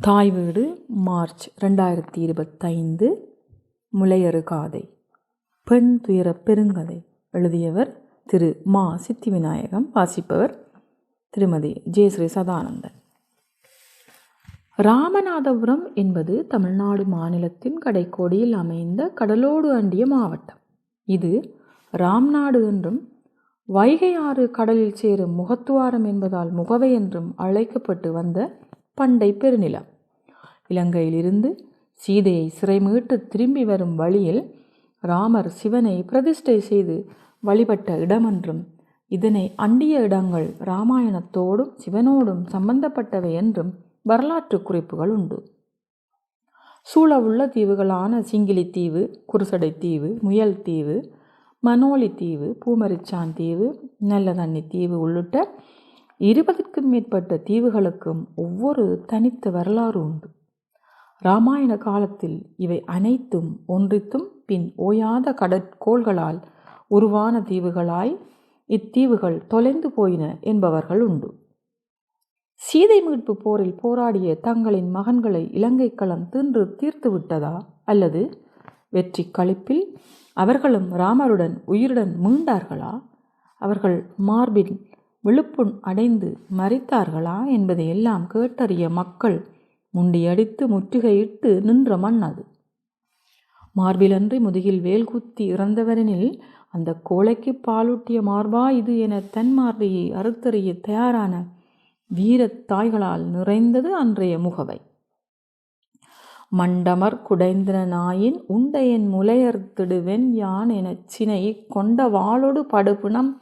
தாய் வீடு மார்ச் ரெண்டாயிரத்தி இருபத்தைந்து முலையறு காதை. பெண் துயர பெருங்கதை எழுதியவர் திரு. மா. சித்தி விநாயகம் வாசிப்பவர் திருமதி. ஜெயஸ்ரீ சதானந்தன். ராமநாதபுரம் என்பது தமிழ்நாடு மாநிலத்தின் கடைக்கோடியில் அமைந்த கடலோடு அண்டிய மாவட்டம். இது ராம்நாடு என்றும் வைகை ஆறு கடலில் சேரும் முகத்துவாரம் என்பதால் முகவை என்றும் அழைக்கப்பட்டு வந்த பண்டை பெருநிலம். இலங்கையிலிருந்து சீதையை சிறை மீட்டு திரும்பி வரும் வழியில் ராமர் சிவனை பிரதிஷ்டை செய்து வழிபட்ட இடமென்றும் இதனை அண்டிய இடங்கள் இராமாயணத்தோடும் சிவனோடும் சம்பந்தப்பட்டவை என்றும் வரலாற்று குறிப்புகள் உண்டு. சூழவுள்ள தீவுகளான சிங்கிலி தீவு குருசடை தீவு முயல் தீவு மனோலி தீவு பூமரிச்சான் தீவு நல்லதண்ணி தீவு உள்ளிட்ட இருபதுக்கும் மேற்பட்ட தீவுகளுக்கும் ஒவ்வொரு தனித்த வரலாறு உண்டு. இராமாயண காலத்தில் இவை அனைத்தும் ஒன்றித்தும் பின் ஓயாத கடற்கோள்களால் உருவான தீவுகளாய் இத்தீவுகள் தொலைந்து போயின என்பவர்கள் உண்டு. சீதை மீட்பு போரில் போராடிய தங்களின் மகன்களை இலங்கை களம் தின்று தீர்த்து விட்டதா? அல்லது வெற்றி களிப்பில் அவர்களும் ராமருடன் உயிருடன் மீண்டார்களா? அவர்கள் மார்பில் விழுப்புண் அடைந்து மறித்தார்களா என்பதையெல்லாம் கேட்டறிய மக்கள் முண்டியடித்து முற்றுகையிட்டு நின்ற மண் அது. மார்பிலன்றி முதுகில் வேல் குத்தி இறந்தவரெனில் அந்த கோழைக்கு பாலூட்டிய மார்பா இது என தன் மார்பையை அறுத்தறிய தயாரான வீரத் தாய்களால் நிறைந்தது அன்றைய முகவை. மண்டமர் குடைந்தன நாயின் உண்டையன் முலையர்த்திடுவென் யான் எனச் சினை கொண்ட வாளொடு படுபிணம்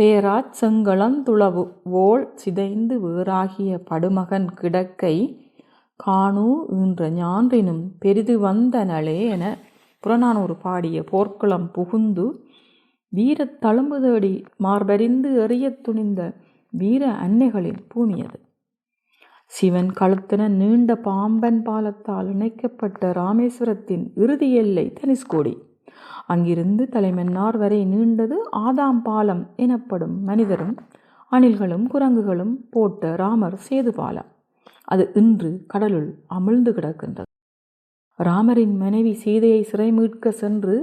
பேராச் செங்களந்துளவு துளவு. ஓள் சிதைந்து வேறாகிய படுமகன் கிடக்கை காணூ ஈன்ற ஞான்றினும் பெரிது வந்தனளே என புறநானூறு பாடிய போர்க்குளம் புகுந்து வீரத் தழும்பு தேடி மார்பறிந்து எறியத் துணிந்த வீர அன்னைகளின் பூமியது. சிவன் கழுத்தென நீண்ட பாம்பன் பாலத்தால் இணைக்கப்பட்ட ராமேஸ்வரத்தின் இறுதி எல்லை தனுஷ்கோடி. அங்கிருந்து தலைமன்னார் வரை நீண்டது ஆதாம் பாலம் எனப்படும் மனிதரும் அணில்களும் குரங்குகளும் போட்ட ராமர் சேது பாலம் அது இன்று கடலுள் அமிழ்ந்து கிடக்கின்றது. ராமரின் மனைவி சீதையை சிறை மீட்க சென்று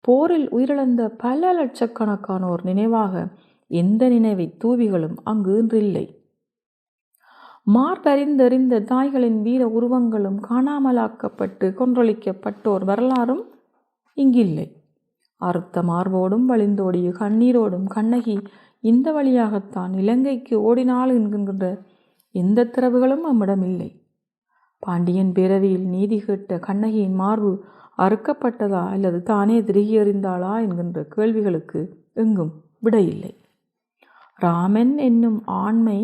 போரில் உயிரிழந்த பல லட்சக்கணக்கானோர் நினைவாக எந்த நினைவை தூவிகளும் அங்கு இன்றில்லை. மார்பறிந்தறிந்த தாய்களின் வீர உருவங்களும் காணாமலாக்கப்பட்டு கொன்றொழிக்கப்பட்டோர் வரலாறும் இங்கில்லை. அறுத்த மார்போடும் வழிந்தோடிய கண்ணீரோடும் கண்ணகி இந்த வழியாகத்தான் இலங்கைக்கு ஓடினாள் என்கின்ற எந்த திறவுகளும் நம்மிடம் இல்லை பாண்டியன் பேரவையில் நீதி கேட்ட கண்ணகியின் மார்பு அறுக்கப்பட்டதா அல்லது தானே திருகி எறிந்தாளா என்கின்ற கேள்விகளுக்கு எங்கும் விடையில்லை. ராமன் என்னும் ஆண்மை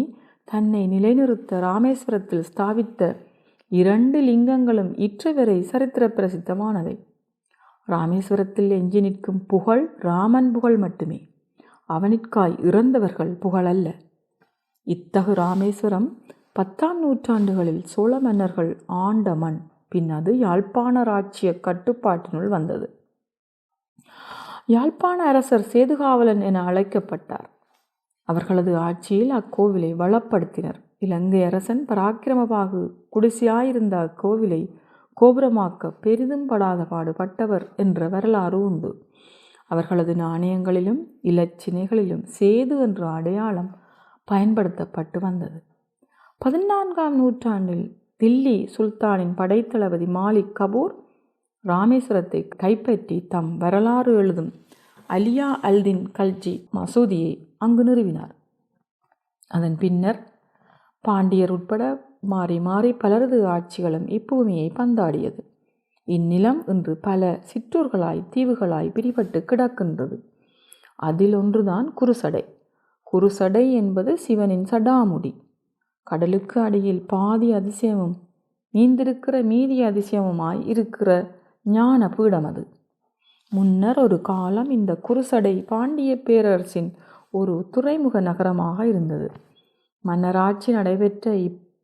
தன்னை நிலைநிறுத்த ராமேஸ்வரத்தில் ஸ்தாபித்த இரண்டு லிங்கங்களும் இற்றவரை சரித்திர பிரசித்தமானவை. ராமேஸ்வரத்தில் எஞ்சி நிற்கும் புகழ் ராமன் புகழ் மட்டுமே. அவனிற்காய் இறந்தவர்கள் புகழல்ல. இத்தகு ராமேஸ்வரம் பத்தாம் நூற்றாண்டுகளில் சோழ மன்னர்கள் ஆண்ட மண் பின் அது யாழ்ப்பாண ராட்சிய கட்டுப்பாட்டினுள் வந்தது. யாழ்ப்பாண அரசர் சேதுகாவலன் என அழைக்கப்பட்டார். அவர்களது ஆட்சியில் அக்கோவிலை வளப்படுத்தினர். இலங்கை அரசன் பராக்கிரமபாகு குடிசையாயிருந்த அக்கோவிலை கோபுரமாக்க பெரிதும் படாத பாடுபட்டவர் என்ற வரலாறு உண்டு. அவர்களது நாணயங்களிலும் இலச்சினைகளிலும் சேது என்ற அடையாளம் பயன்படுத்தப்பட்டு வந்தது. பதினான்காம் நூற்றாண்டில் தில்லி சுல்தானின் படைத்தளபதி மாலிக் கபூர் ராமேஸ்வரத்தை கைப்பற்றி தம் வரலாறு எழுதும் அலியா அல்தின் கல்ஜி மசூதியை அங்கு நிறுவினார். அதன் பின்னர் பாண்டியர் உட்பட மாறி மாறி பலரது ஆட்சிகளும் இப்பூமியை பந்தாடியது. இந்நிலம் இன்று பல சிற்றூர்களாய் தீவுகளாய் பிரிபட்டு கிடக்கின்றது. அதில் ஒன்றுதான் குருசடை. குருசடை என்பது சிவனின் சடாமுடி. கடலுக்கு அடியில் பாதி அதிசயமும் நீந்திருக்கிற மீதி அதிசயமுமாய் இருக்கிற ஞான பீடம் அது. முன்னர் ஒரு காலம் இந்த குருசடை பாண்டிய பேரரசின் ஒரு துறைமுக நகரமாக இருந்தது. மன்னராட்சி நடைபெற்ற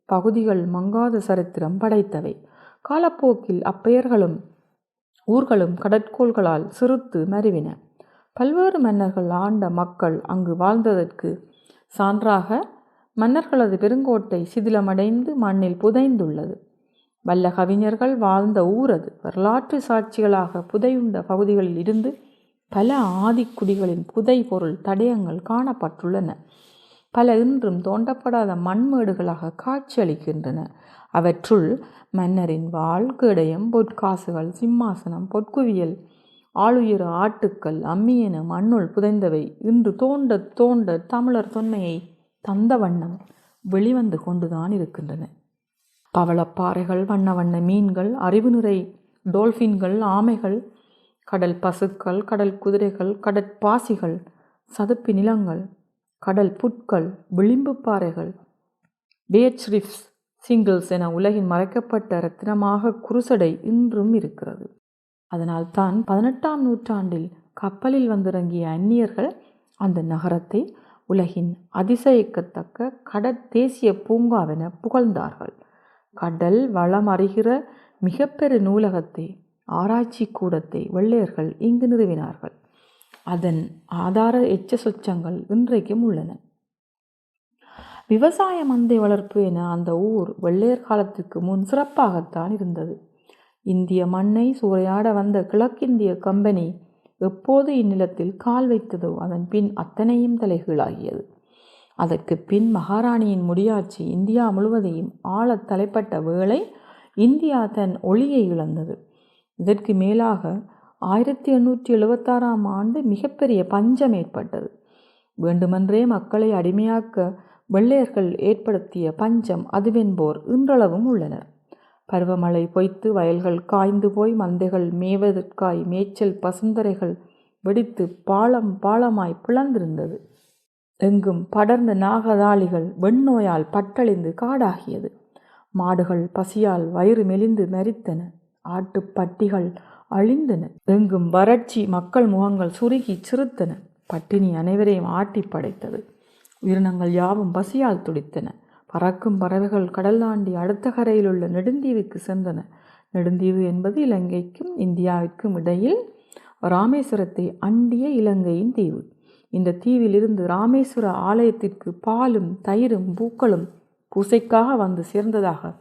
பகுதிகள் மங்காத சரித்திரம் படைத்தவை. காலப்போக்கில் அப்பெயர்களும் ஊர்களும் கடற்கோள்களால் சிறுத்து மருவின பல்வேறு மன்னர்கள் ஆண்ட மக்கள் அங்கு வாழ்ந்ததற்கு சான்றாக மன்னர்களது பெருங்கோட்டை சிதிலமடைந்து மண்ணில் புதைந்துள்ளது. வல்ல கவிஞர்கள் வாழ்ந்த ஊரது வரலாற்று சாட்சிகளாக புதையுண்ட பகுதிகளில் இருந்து பல ஆதிக்குடிகளின் புதை பொருள் தடயங்கள் காணப்பட்டுள்ளன. பல இன்றும் தோண்டப்படாத மண்மேடுகளாக காட்சியளிக்கின்றன. அவற்றுள் மன்னரின் வாள் கேடயம் பொற்காசுகள் சிம்மாசனம் பொற்குவியல் ஆளுயர ஆட்டுக்கள் அம்மியென மண்ணுள் புதைந்தவை. இன்று தோண்ட தோண்ட தமிழர் தொன்மையை தந்த வண்ணம் வெளிவந்து கொண்டுதான் இருக்கின்றன. பவளப்பாறைகள் வண்ண வண்ண மீன்கள் அறிவு நிறை டோல்ஃபின்கள் ஆமைகள் கடல் பசுக்கள் கடல் குதிரைகள் கடற்பாசிகள் சதுப்பு நிலங்கள் கடல் புட்கள் விளிம்பு பாறைகள் டேட்ஸ்ரிஃப்ஸ் சிங்கிள்ஸ் என உலகின் மறைக்கப்பட்ட ரத்தினமாக குருசடை இன்றும் இருக்கிறது. அதனால்தான் பதினெட்டாம் நூற்றாண்டில் கப்பலில் வந்திறங்கிய அந்நியர்கள் அந்த நகரத்தை உலகின் அதிசயிக்கத்தக்க கடற்தேசிய பூங்காவென புகழ்ந்தார்கள். கடல் வளம் அறிகிற மிகப்பெரு நூலகத்தை ஆராய்ச்சி கூடத்தை வெள்ளையர்கள் இங்கு நிறுவினார்கள். அதன் ஆதார எச்ச சொச்சங்கள் இன்றைக்கும் உள்ளன. விவசாய மந்தை வளர்ப்பு என அந்த ஊர் வெள்ளையர் காலத்துக்கு முன் சிறப்பாகத்தான் இருந்தது. இந்திய மண்ணை சூறையாட வந்த கிழக்கிந்திய கம்பெனி எப்போது இந்நிலத்தில் கால் வைத்ததோ அதன் பின் அத்தனையும் தலைகீழாகியது. அதற்கு பின் மகாராணியின் முடியாட்சி இந்தியா முழுவதையும் ஆழத் தலைப்பட்ட வேளை இந்தியா தன் ஒளியை இழந்தது. இதற்கு மேலாக ஆயிரத்தி எண்ணூற்றி எழுபத்தாறாம் ஆண்டு மிகப்பெரிய பஞ்சம் ஏற்பட்டது. வேண்டுமென்றே மக்களை அடிமையாக்க வெள்ளையர்கள் ஏற்படுத்திய பஞ்சம் அதுவென்போர் இன்றளவும் உள்ளனர் பருவமழை பொய்த்து வயல்கள் காய்ந்து போய் மந்தைகள் மேவதற்காய் மேய்ச்சல் பசுந்தரைகள் வெடித்து பாலம் பாலமாய் பிளந்திருந்தது. எங்கும் படர்ந்த நாகதாளிகள் வெண்ணோயால் பட்டழிந்து காடாகியது. மாடுகள் பசியால் வயிறு மெலிந்து மரித்தன. ஆட்டுப்பட்டிகள் அழிந்தன. எங்கும் வறட்சி மக்கள் முகங்கள் சுருகி சிறுத்தன. பட்டினி அனைவரையும் ஆட்டி படைத்தது. உயிரினங்கள் யாவும் பசியால் துடித்தன. பறக்கும் பறவைகள் கடல் தாண்டி அடுத்த கரையில் உள்ள நெடுந்தீவுக்கு சென்றன. நெடுந்தீவு என்பது இலங்கைக்கும் இந்தியாவிற்கும் இடையில் ராமேஸ்வரத்தை அண்டிய இலங்கையின் தீவு. இந்த தீவிலிருந்து ராமேஸ்வர ஆலயத்திற்கு பாலும் தயிரும் பூக்களும் பூசைக்காக வந்து சேர்ந்ததாக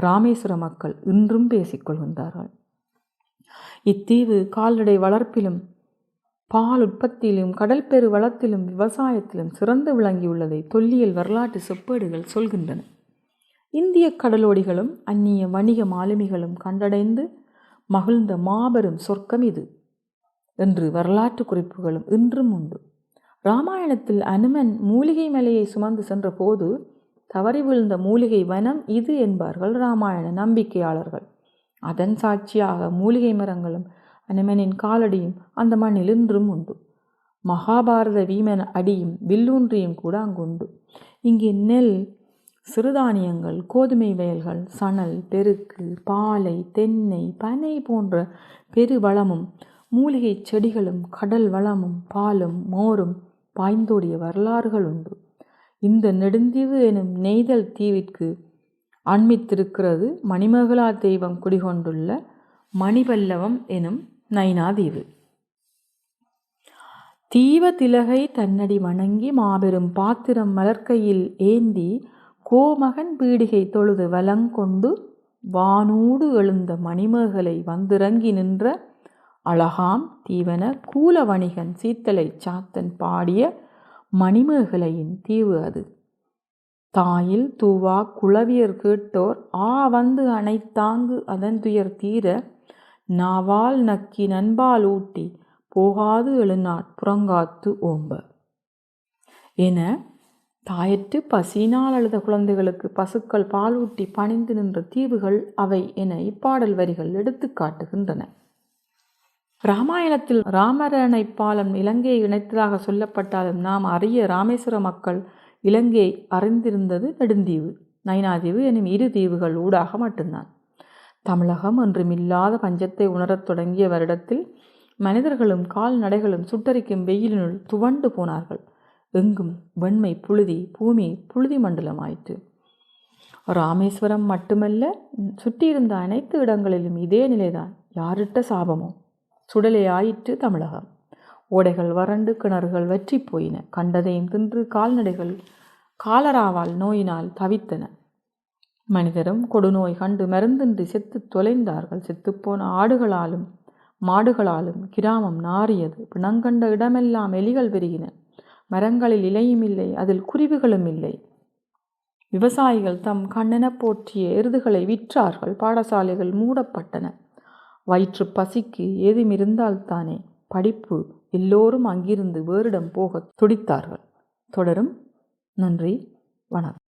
ராமேஸ்வர மக்கள் இன்றும் பேசிக்கொள்கின்றார்கள் இத்தீவு கால்நடை வளர்ப்பிலும் பால் உற்பத்தியிலும் கடல் பெரு வளத்திலும் விவசாயத்திலும் சிறந்து விளங்கியுள்ளதை தொல்லியல் வரலாற்று செப்பேடுகள் சொல்கின்றன. இந்திய கடலோடிகளும் அந்நிய வணிக மாலுமிகளும் கண்டடைந்து மகிழ்ந்த மாபெரும் சொர்க்கம் இது என்று வரலாற்று குறிப்புகளும் இன்றும் உண்டு. ராமாயணத்தில் அனுமன் மூலிகை மலையை சுமந்து சென்றபோது தவறி விழுந்த மூலிகை வனம் இது என்பார்கள் ராமாயண நம்பிக்கையாளர்கள். அதன் சாட்சியாக மூலிகை மரங்களும் அனுமனின் காலடியும் அந்த மண்ணில் இன்றும் உண்டு. மகாபாரத வீமன் அடியும் வில்லூன்றியும் கூட அங்குண்டு இங்கே நெல் சிறுதானியங்கள் கோதுமை வயல்கள் சணல் பெருக்கு பாலை தென்னை பனை போன்ற பெரு வளமும் மூலிகை செடிகளும் கடல் வளமும் பாலும் மோரும் பாய்ந்தோடிய வரலாறுகள் உண்டு. இந்த நெடுந்தீவு எனும் நெய்தல் தீவிற்கு அண்மித்திருக்கிறது மணிமகளா தெய்வம் குடிகொண்டுள்ள மணிபல்லவம் எனும் நைனாதீவு. தீவ திலகை தன்னடி வணங்கி மாபெரும் பாத்திரம் மலர்க்கையில் ஏந்தி கோமகன் பீடிகை தொழுது வலங்கொண்டு வானூடு எழுந்த மணிமேகலை வந்திறங்கி நின்ற அழகாம் தீவன கூல வணிகன் சீத்தலை சாத்தன் பாடிய மணிமேகலையின் தீவு அது. தாயில் தூவா குளவியர் கேட்டோர் ஆ வந்து அனைத்தாங்கு அதன் துயர் தீர நாவால் நக்கி நண்பால் ஊட்டி போகாது எழுநாட் புறங்காத்து ஓம்ப. என தாயற்று பசியினால் அழுத குழந்தைகளுக்கு பசுக்கள் பாலூட்டி பணிந்து நின்ற தீவுகள் அவை என இப்பாடல் வரிகள் எடுத்து காட்டுகின்றன. ராமாயணத்தில் ராமரணை பாலம் இலங்கையை இணைத்ததாக சொல்லப்பட்டாலும் நாம் அரிய ராமேஸ்வர மக்கள் இலங்கை அறிந்திருந்தது நெடுந்தீவு. நைனாதீவு எனும் இரு தீவுகள் ஊடாக மட்டும்தான். தமிழகம் ஒன்றுமில்லாத பஞ்சத்தை உணரத் தொடங்கிய வருடத்தில் மனிதர்களும் கால்நடைகளும் சுட்டரிக்கும் வெயிலினுள் துவண்டு போனார்கள். எங்கும் வெண்மை புழுதி பூமி புழுதி மண்டலமாயிற்று. ராமேஸ்வரம் மட்டுமல்ல சுற்றியிருந்த அனைத்து இடங்களிலும் இதே நிலைதான். யாருட்ட சாபமோ? சுடலே ஆயிற்று தமிழகம். ஓடைகள் வறண்டு கிணறுகள் வற்றி போயின. கண்டதையும் தின்று கால்நடைகள் காலராவால் நோயினால் தவித்தன. மனிதரும் கொடுநோய் கண்டு மருந்தின்றி செத்து தொலைந்தார்கள். செத்துப்போன ஆடுகளாலும் மாடுகளாலும் கிராமம் நாறியது. பிணங்கண்ட இடமெல்லாம் எலிகள் பெருகின மரங்களில் இலையும் இல்லை அதில் குருவிகளும் இல்லை. விவசாயிகள் தம் கண்ணென போற்றிய எருதுகளை விற்றார்கள். பாடசாலைகள் மூடப்பட்டன. வயிற்று பசிக்கு ஏதும் இருந்தால்தானே படிப்பு எல்லோரும் அங்கிருந்து வேறிடம் போகத் துடித்தார்கள். தொடரும். நன்றி. வணக்கம்.